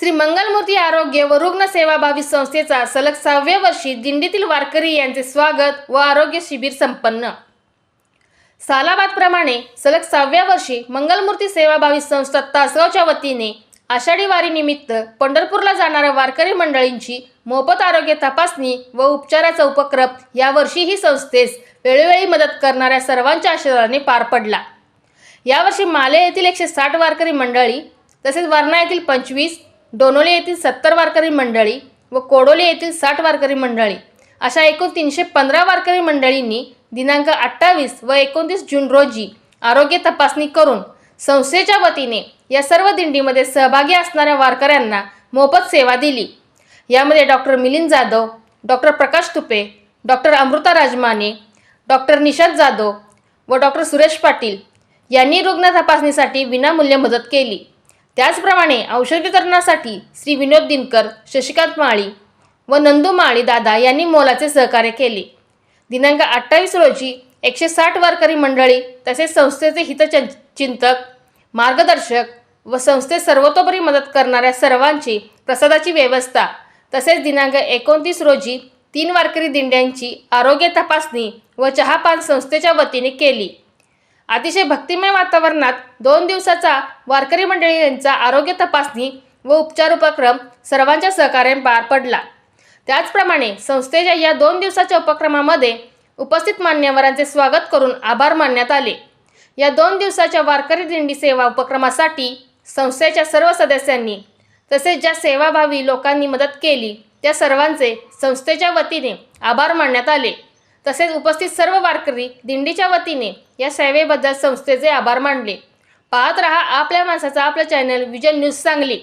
श्री मंगलमूर्ती आरोग्य व रुग्ण सेवाभावी संस्थेचा सलग सहाव्या वर्षी दिंडीतील वारकरी यांचे स्वागत व आरोग्य शिबिर संपन्न. सालाबादप्रमाणे सलग सहाव्या वर्षी मंगलमूर्ती सेवाभावी संस्था तासगावच्या वतीने आषाढी वारीनिमित्त पंढरपूरला जाणाऱ्या वारकरी मंडळींची मोफत आरोग्य तपासणी व उपचाराचा उपक्रम यावर्षीही संस्थेस वेळोवेळी मदत करणाऱ्या सर्वांच्या आशीर्वादाने पार पडला. यावर्षी माले येथील एकशे साठ वारकरी मंडळी तसेच वर्णा येथील पंचवीस डोनोली येथील सत्तर वारकरी मंडळी व कोडोली येथील साठ वारकरी मंडळी अशा एकूण तीनशे पंधरा वारकरी मंडळींनी दिनांक अठ्ठावीस व एकोणतीस जून रोजी आरोग्य तपासणी करून संस्थेच्या वतीने या सर्व दिंडीमध्ये सहभागी असणाऱ्या वारकऱ्यांना मोफत सेवा दिली. यामध्ये doctor Milind Jadhav doctor Prakash Tupe doctor Amruta Rajmane doctor Nishad Jadhav व डॉक्टर सुरेश पाटील यांनी रुग्ण तपासणीसाठी विनामूल्य मदत केली. त्याचप्रमाणे औषधीकरणासाठी श्री विनोद दिनकर शशिकांत माळी व नंदू माळी दादा यांनी मोलाचे सहकार्य केले. दिनांक अठ्ठावीस रोजी एकशे साठ वारकरी मंडळी तसेच संस्थेचे हितच चिंतक मार्गदर्शक व संस्थेत सर्वतोपरी मदत करणाऱ्या सर्वांची प्रसादाची व्यवस्था तसेच दिनांक एकोणतीस रोजी तीन वारकरी दिंड्यांची आरोग्य तपासणी व चहापान संस्थेच्या वतीने केली. अतिशय भक्तिमय वातावरणात दोन दिवसाचा वारकरी मंडळी यांचा आरोग्य तपासणी व उपचार उपक्रम सर्वांच्या सहकार्याने पार पडला. त्याचप्रमाणे संस्थेच्या या दोन दिवसाच्या उपक्रमामध्ये उपस्थित मान्यवरांचे स्वागत करून आभार मानण्यात आले. या दोन दिवसाच्या वारकरी दिंडी सेवा उपक्रमासाठी संस्थेच्या सर्व सदस्यांनी तसेच ज्या सेवाभावी लोकांनी मदत केली त्या सर्वांचे संस्थेच्या वतीने आभार मानण्यात आले. तसेच उपस्थित सर्व वारकरी दिंडीच्या वतीने या सेवेबद्दल संस्थेचे आभार मानले. पाहत रहा आपल्या माणसाचा आपलं चॅनल विजन न्यूज सांगली.